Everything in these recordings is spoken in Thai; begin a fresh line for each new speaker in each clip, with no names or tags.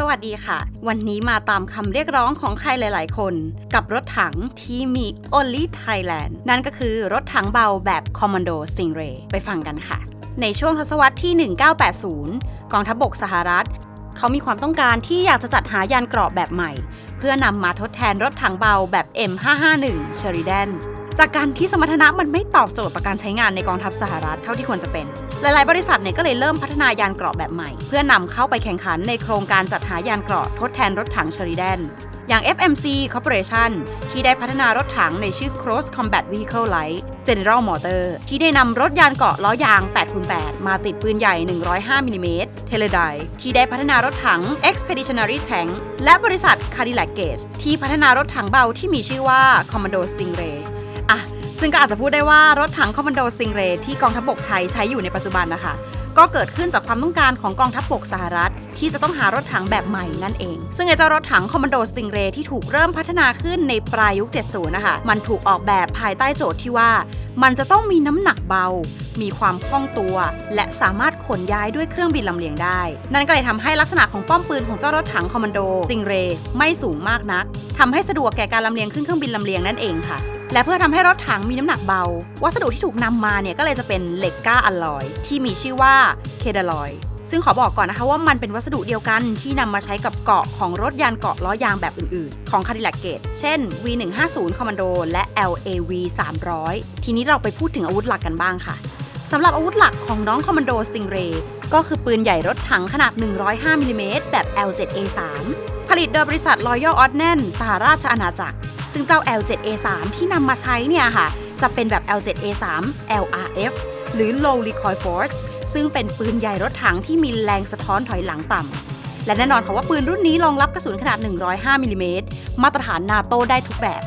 สวัสดีค่ะ วันนี้มาตามคำเรียกร้องของใครหลาย ๆ คน กับรถถังที่มี Only Thailand นั่นก็คือรถถังเบาแบบ Commando Stingray ไปฟังกันค่ะ ในช่วงทศวรรษที่ 1980 กองทัพบกสหรัฐ เขามีความต้องการที่อยากจะจัดหายานเกราะแบบใหม่ เพื่อนำมาทดแทนรถถังเบาแบบ M551 Sheridan จากการที่สมรรถนะมันไม่ตอบโจทย์ต่อการใช้งานในกองทัพสหรัฐเท่าที่ควรจะเป็น หลาย ๆ บริษัทเนี่ยก็เลยเริ่มพัฒนายานเกราะแบบใหม่ เพื่อนำเข้าไปแข่งขันในโครงการจัดหายานเกราะทดแทนรถถัง Sheridan อย่าง FMC Corporation ที่ได้พัฒนารถถังในชื่อ Cross Combat Vehicle Light General Motor ที่ได้นำรถยานเกราะล้อยาง 8x8 มาติดปืนใหญ่ 105มิลลิเมตร Teledyne ที่ได้พัฒนารถถัง Expeditionary Tank และบริษัท Cadillac Gage ที่พัฒนารถถังเบาที่มีชื่อว่า Commando Stingray ซึ่งก็อาจจะพูดได้ว่ารถถังคอมมานโดสติงเรที่กองทัพบกไทยใช้อยู่ในปัจจุบันนะคะ ก็เกิดขึ้นจากความต้องการของกองทัพบกสหรัฐ ที่จะต้องหารถถังแบบใหม่นั่นเอง ซึ่งไอ้เจ้ารถถังคอมมานโดสติงเรที่ถูกเริ่มพัฒนาขึ้นในปลายยุค 70 นะคะ มันถูกออกแบบภายใต้โจทย์ที่ว่า มันจะต้องมีน้ำหนักเบา มีความคล่องตัว และสามารถขนย้ายด้วยเครื่องบินลำเลียงได้ นั่นก็เลยทำให้ลักษณะของป้อมปืนของเจ้ารถถังคอมมานโดสติงเรไม่สูงมากนักทำให้สะดวกแก่การลำเลียงขึ้นเครื่องบินลำเลียงนั่นเองค่ะ และเพื่อทำให้รถถังมีน้ำหนักเบา วัสดุที่ถูกนำมาเนี่ยก็เลยจะเป็นเหล็กก้าอลลอย ที่มีชื่อว่าเคดาลอยซึ่งขอบอกก่อนนะคะว่ามันเป็นวัสดุเดียวกันที่นำมาใช้กับเกาะของรถยานเกาะล้อยางแบบอื่นๆ ของ Cadillac Gate เช่น V150 Commando และ LAV 300 ทีนี้เราไปพูดถึงอาวุธหลักกันบ้างค่ะสำหรับอาวุธหลักของน้อง Commando Stingray ก็คือปืนใหญ่รถถังขนาด 105มิลลิเมตรแบบ L7A3 ผลิตโดยบริษัท Royal Ordnance สหราชอาณาจักร ซึ่งเจ้า L7A3 ที่นำมาใช้เนี่ยค่ะ จะเป็นแบบ L7A3 LRF หรือ Low Recoil Force ซึ่งเป็นปืนใหญ่รถถังที่มีแรงสะท้อนถอยหลังต่ำ และแน่นอนค่ะว่าปืนรุ่นนี้รองรับกระสุนขนาด 105มิลลิเมตรมาตรฐานนาโต้ได้ทุกแบบ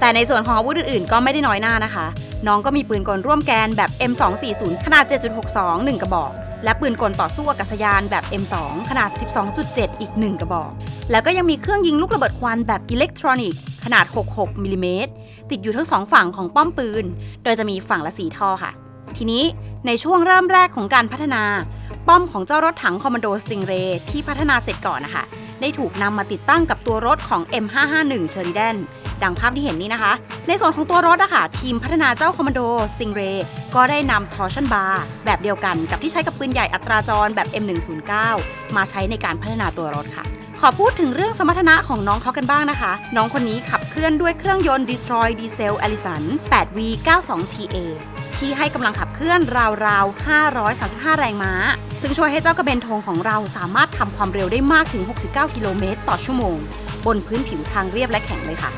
แต่ในส่วนของอาวุธอื่นๆ ก็ไม่ได้น้อยหน้านะคะ น้องก็มีปืนกลร่วมแกนแบบ M240 ขนาด 7.62 1 กระบอกและปืนกลต่อสู้อากาศยานแบบ M2 ขนาด 12.7 อีก 1 กระบอก แล้วก็ยังมีเครื่องยิงลูกระเบิดควันแบบอิเล็กทรอนิกส์ ขนาด 66มิลลิเมตรติดอยู่ทั้งสองฝั่งของป้อมปืน โดยจะมีฝั่งละสีท่อค่ะ ทีนี้ในช่วงเริ่มแรกของการพัฒนา ป้อมของเจ้ารถถังคอมมานโดสติงเรที่พัฒนาเสร็จก่อนนะคะ ได้ถูกนำมาติดตั้งกับตัวรถของ M551 Sheridan ดังภาพที่เห็นนี้นะคะ ในส่วนของตัวรถอะค่ะ ทีมพัฒนาเจ้าคอมมานโดสติงเรก็ได้นำทอร์ชันบาร์แบบเดียวกันกับที่ใช้กับปืนใหญ่อัตราจรแบบ M109 มาใช้ในการพัฒนาตัวรถค่ะ ขอพูดถึงเรื่องสมรรถนะของน้องเขากันบ้างนะคะ น้องคนนี้ขับเคลื่อนด้วยเครื่องยนต์ Detroit Diesel Allison 8V92TA ที่ให้กำลังขับเคลื่อนราวๆ 535 แรงม้า ซึ่งช่วยให้เจ้ากระเบนทงของเราสามารถทำความเร็วได้มากถึง 69 กิโลเมตรต่อชั่วโมง บนพื้นผิวทางเรียบและแข็งเลยค่ะ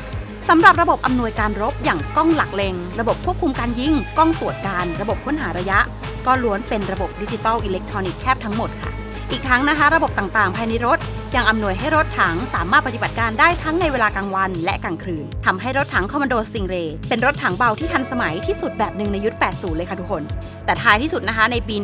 สำหรับระบบอำนวยการรบอย่างกล้องหลักเลง ระบบควบคุมการยิง กล้องตรวจการ ระบบค้นหาระยะ ก็ล้วนเป็นระบบดิจิตอลอิเล็กทรอนิกส์แทบทั้งหมดค่ะ อีกทั้งนะคะ ระบบต่างๆ ภายในรถ ยังอำนวยให้รถถังสามารถปฏิบัติการได้ทั้งในเวลากลางวันและกลางคืนทำให้รถถังคอมมานโดซิงเรเป็นรถถังเบาที่ทันสมัยที่สุดแบบหนึ่งในยุค 80 เลยค่ะทุกคน แต่ท้ายที่สุดนะคะในปี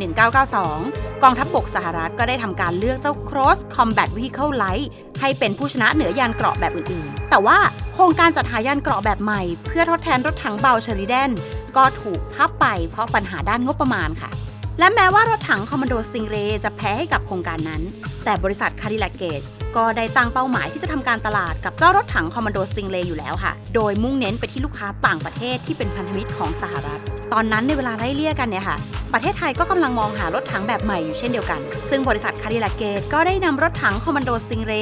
1992 กองทัพบบกสหรัฐก็ได้ทำการเลือกเจ้า Cross Combat Vehicle Light ให้เป็นผู้ชนะเหนือยานเกราะแบบอื่นๆ แต่ว่าโครงการจัดหายานเกราะแบบใหม่ เพื่อทดแทนรถถังเบาเชอริแดนก็ถูกพับไปเพราะปัญหาด้านงบประมาณค่ะ และแม้ว่ารถถังคอมมานโดสติงเรจะแพ้ให้กับโครงการนั้น แต่บริษัทคาดิแลกเกต ก็ได้ตั้งเป้าหมายที่จะทำการตลาดกับเจ้ารถถังคอมมานโดสติงเรอยู่แล้วค่ะ โดยมุ่งเน้นไปที่ลูกค้าต่างประเทศที่เป็นพันธมิตรของสหรัฐ ตอนนั้นในเวลาไล่เลี่ยกันเนี่ยค่ะ ประเทศไทยก็กำลังมองหารถถังแบบใหม่อยู่เช่นเดียวกัน ซึ่งบริษัทคาดิลกเกตก็ได้นำรถถังคอมมานโดสติงเร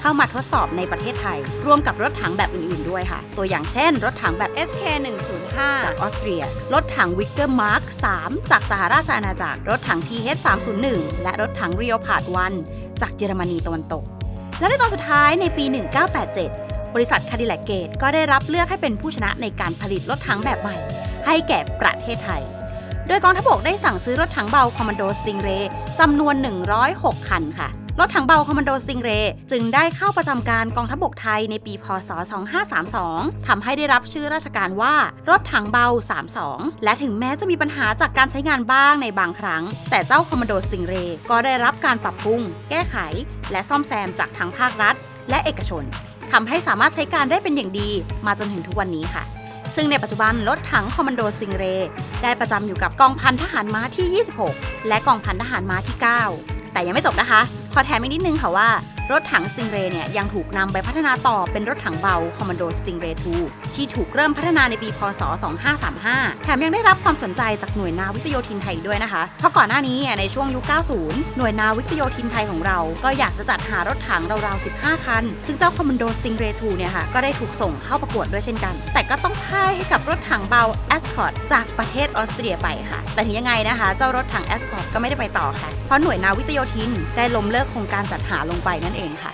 เข้ามาทดสอบในประเทศไทย ร่วมกับรถถังแบบอื่นๆด้วยค่ะ ตัวอย่างเช่น รถถังแบบ SK 105จากออสเตรีย รถถังวิกเตอร์มาร์ค3จากสหราชอาณาจักร รถถัง TH 301และรถถัง r e o p a r d 1จากเยอรมนีตะวันตก และในตอนสุดท้ายในปี 1987 บริษัทคาดิแลกเกตก็ได้รับเลือกให้เป็นผู้ชนะในการผลิตรถถังแบบใหม่ ให้แก่ประเทศไทย โดยกองทัพบกได้สั่งซื้อรถถังเบาคอมมานโดสติงเรย์จำนวน 106 คันค่ะ รถถังเบาคอมมานโดสติงเรจึงได้เข้าประจำการกองทัพบกไทยในปีพศ 2532ทำให้ได้รับชื่อราชการว่ารถถังเบา 32 และถึงแม้จะมีปัญหาจากการใช้งานบ้างในบางครั้ง แต่เจ้าคอมมานโดสติงเรก็ได้รับการปรับปรุง แก้ไข และซ่อมแซมจากทั้งภาครัฐ และเอกชนทำให้สามารถใช้การได้เป็นอย่างดีมาจนถึงทุกวันนี้ค่ะซึ่งในปัจจุบันรถถังคอมมานโดซิงเร ได้ประจำอยู่กับกองพันทหารม้าที่ 26 และกองพันทหารม้าที่ 9 แต่ยังไม่จบนะคะ ขอแถมอีกนิดนึงค่ะว่า รถถัง Stingray เนี่ยยังถูกนำไปพัฒนาต่อเป็นรถถังเบา Commando Stingray 2ที่ถูกเริ่มพัฒนาในปี พศ 2535 แถมยังได้รับความสนใจจากหน่วยนาวิกโยธินไทยด้วยนะคะ เพราะก่อนหน้านี้ในช่วงยุค 90 หน่วยนาวิกโยธินไทยของเรา ก็อยากจะจัดหารถถังราวๆ 15 คัน ซึ่งเจ้า Commando Stingray 2เนี่ยค่ะก็ได้ถูกส่งเข้าประกวดด้วยเช่นกัน แต่ก็ต้องพ่ายให้กับรถถังเบา Escort จากประเทศออสเตรียไปค่ะ แต่ถึงยังไงนะคะ เจ้ารถถัง Escort ก็ไม่ได้ไปต่อค่ะ เพราะหน่วยนาวิกโยธินได้ล้มเลิกโครงการจัดหาลงไปนั่นเองค่ะ